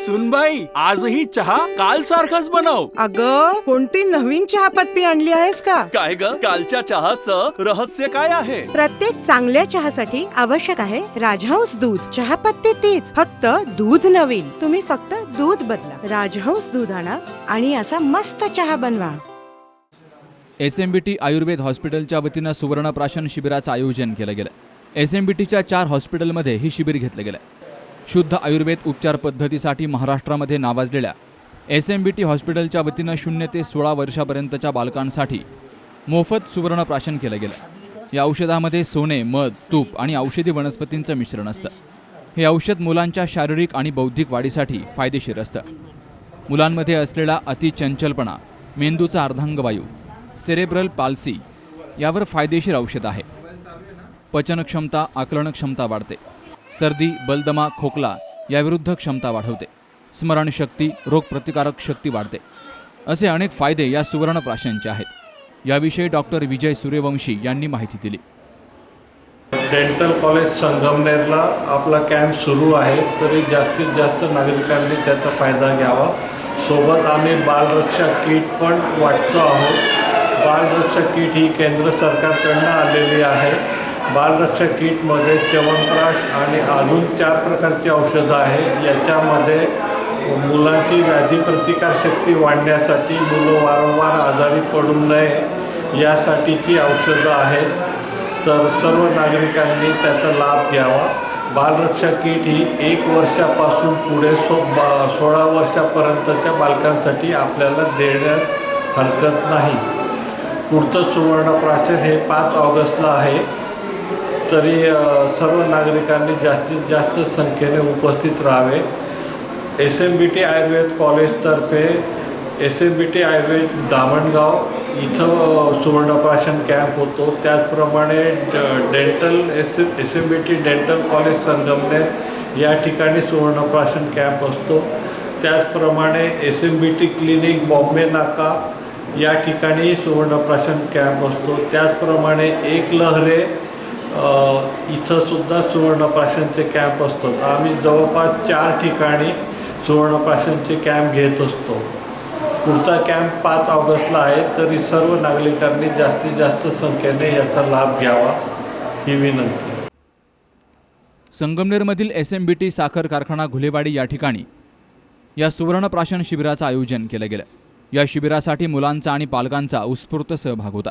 सुनबाई आजही चहा काल सारखाच बनव. अग कोणती नवीन चहापत्ती आणली आहेस का? काय ग? कालच्या चहाचं रहस्य काय आहे? प्रत्येक चांगल्या चहासाठी आवश्यक आहे राजहंस दूध. चहापत्ती तीच फक्त दूध नवीन. तुम्ही फक्त दूध बदला. राजहंस दूध आणा आणि असा मस्त चहा बनवा. S M B T Ayurved हॉस्पिटलच्या वतीनं सुवर्णप्राशन शिबिराचं आयोजन केलं गेलं. एस एम बी टीच्या चार हॉस्पिटलमध्ये हे शिबिर घेतलं गेलं. शुद्ध आयुर्वेद उपचार पद्धतीसाठी महाराष्ट्रामध्ये नावाजलेल्या एस एम बी टी हॉस्पिटलच्या वतीनं शून्य ते सोळा वर्षापर्यंतच्या बालकांसाठी मोफत सुवर्ण प्राशन केलं गेलं. या औषधामध्ये सोने मध तूप आणि औषधी वनस्पतींचं मिश्रण असतं. हे औषध मुलांच्या शारीरिक आणि बौद्धिक वाढीसाठी फायदेशीर असतं. मुलांमध्ये असलेला अतिचंचलपणा मेंदूचा अर्धांगवायू सेरेब्रल पाल्सी यावर फायदेशीर औषध आहे. पचनक्षमता आकलन क्षमता वाढते. सर्दी बलदमा खोकला याविरुद्ध क्षमता वाढवते. स्मरणशक्ती रोगप्रतिकारक शक्ती वाढते. असे अनेक फायदे या सुवर्णप्राशनचे आहेत. याविषयी डॉक्टर विजय सूर्यवंशी यांनी माहिती दिली. डेंटल कॉलेज संगमनेरला आपला कॅम्प सुरू आहे. तरी जास्तीत जास्त नागरिकांनी त्याचा फायदा घ्यावा. सोबत आम्ही बालरक्षा किट पण वाटतो आहोत. बालरक्षा किट ही केंद्र सरकारकडनं आलेली आहे. बालरक्षा किटमध्ये च्यवनप्राश आणि अजून चार प्रकारची औषधं आहे याच्यामध्ये मुलांची व्याधी प्रतिकारशक्ती वाढण्यासाठी मुलं वारंवार आजारी पडू नये यासाठीची औषधं आहेत. तर सर्व नागरिकांनी त्याचा लाभ घ्यावा. बालरक्षा किट ही एक वर्षापासून पुढे सो बा सोळा वर्षापर्यंतच्या बालकांसाठी आपल्याला देण्यात हरकत नाही. पुढचं सुवर्णप्राशन हे पाच ऑगस्टला आहे. तरी सर्व नागरिकांनी जास्तीत जास्त संख्येने उपस्थित राहावे. S M B T Ayurved कॉलेजतर्फे S M B T Ayurved Damangaon इथं सुवर्णप्राशन कॅम्प होतो. त्याचप्रमाणे ड- dental S S M B T dental college Sangamner या ठिकाणी सुवर्णप्राशन कॅम्प असतो. त्याचप्रमाणे S M B T clinic Bombay Naka या ठिकाणी सुवर्णप्राशन कॅम्प असतो. त्याचप्रमाणे एक लहरे इथंसुद्धा सुवर्णप्राशनचे कॅम्प असतात आम्ही जवळपास चार ठिकाणी सुवर्णप्राशनचे कॅम्प घेत असतो. पुढचा कॅम्प पाच ऑगस्टला आहे तरी सर्व नागरिकांनी जास्तीत जास्त संख्येने याचा लाभ घ्यावा ही विनंती. संगमनेरमधील एस एम बी टी साखर कारखाना घुलेवाडी या ठिकाणी या सुवर्णप्राशन शिबिराचं आयोजन केलं गेलं. या शिबिरासाठी मुलांचा आणि पालकांचा उत्स्फूर्त सहभाग होता.